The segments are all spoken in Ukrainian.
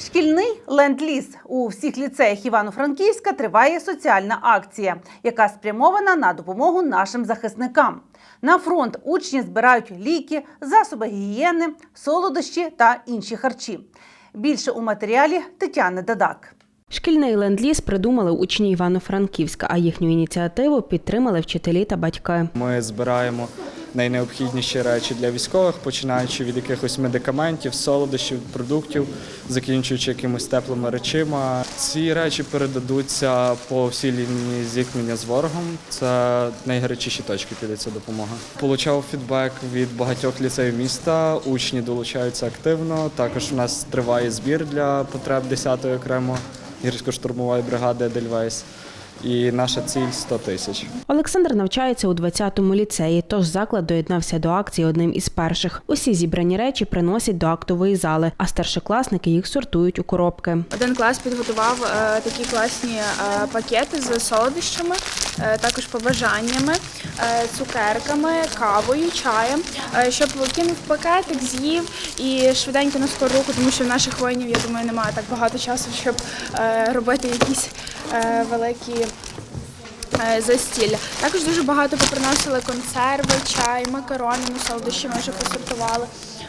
Шкільний ленд-ліз у всіх ліцеях Івано-Франківська триває соціальна акція, яка спрямована на допомогу нашим захисникам. На фронт учні збирають ліки, засоби гігієни, солодощі та інші харчі. Більше у матеріалі Тетяни Дадак. Шкільний ленд-ліз придумали учні Івано-Франківська, а їхню ініціативу підтримали вчителі та батьки. Ми збираємо найнеобхідніші речі для військових, починаючи від якихось медикаментів, солодощів, продуктів, закінчуючи якимись теплими речима. Ці речі передадуться по всій лінії зіткнення з ворогом. Це найгарячіші точки піде ця допомога. Получав фідбек від багатьох ліцеїв міста. Учні долучаються активно. Також у нас триває збір для потреб 10-ї окремо гірсько-штурмової бригади Едельвейс. І наша ціль 100 тисяч. Олександр навчається у 20-му ліцеї, тож заклад доєднався до акції одним із перших. Усі зібрані речі приносять до актової зали, а старшокласники їх сортують у коробки. Один клас підготував е, такі класні е, пакети з солодощами, е, також побажаннями, е, цукерками, кавою, чаєм, е, щоб кинув пакетик, з'їв і швиденько на скору руку, тому що в наших воїнів, я думаю, немає так багато часу, щоб е, робити якісь великі. е, Застілля. Також дуже багато поприносили консерви, чай, макарони, ну солодощі ми вже посортували.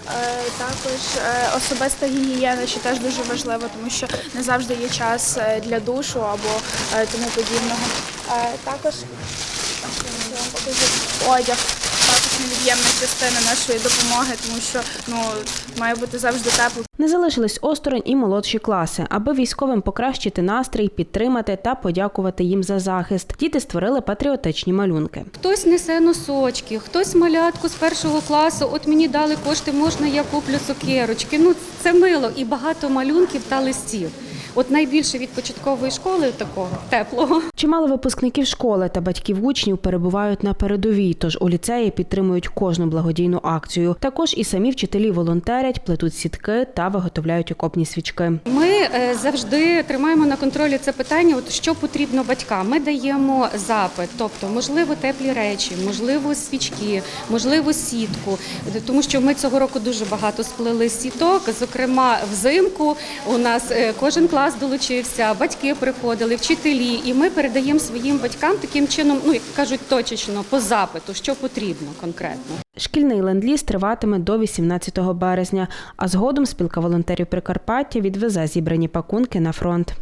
Е, Також е, особиста гігієна, що теж дуже важливо, тому що не завжди є час е, для душу або е, тому подібного. Е, Також одяг. Також невід'ємна частина нашої допомоги, тому що ну має бути завжди тепло. Не залишились осторонь і молодші класи, аби військовим покращити настрій, підтримати та подякувати їм за захист. Діти створили патріотичні малюнки. Хтось несе носочки, хтось малятку з першого класу. От мені дали кошти, можна я куплю цукерочки. Ну це мило і багато малюнків та листів. От найбільше від початкової школи такого теплого. Чимало випускників школи та батьків учнів перебувають на передовій, тож у ліцеї підтримують кожну благодійну акцію. Також і самі вчителі волонтерять, плетуть сітки та виготовляють окопні свічки. Ми е, завжди тримаємо на контролі це питання. От що потрібно батькам. Ми даємо запит, тобто, можливо, теплі речі, можливо, свічки, можливо, сітку. Тому що ми цього року дуже багато сплели сіток. Зокрема, взимку у нас е, кожен клас долучився, батьки приходили, вчителі, і ми передаємо своїм батькам таким чином, ну як кажуть, точечно по запиту, що потрібно конкретно. Шкільний ленд-ліз триватиме до 18 березня, а згодом спілка волонтерів Прикарпаття відвезе зібрані пакунки на фронт.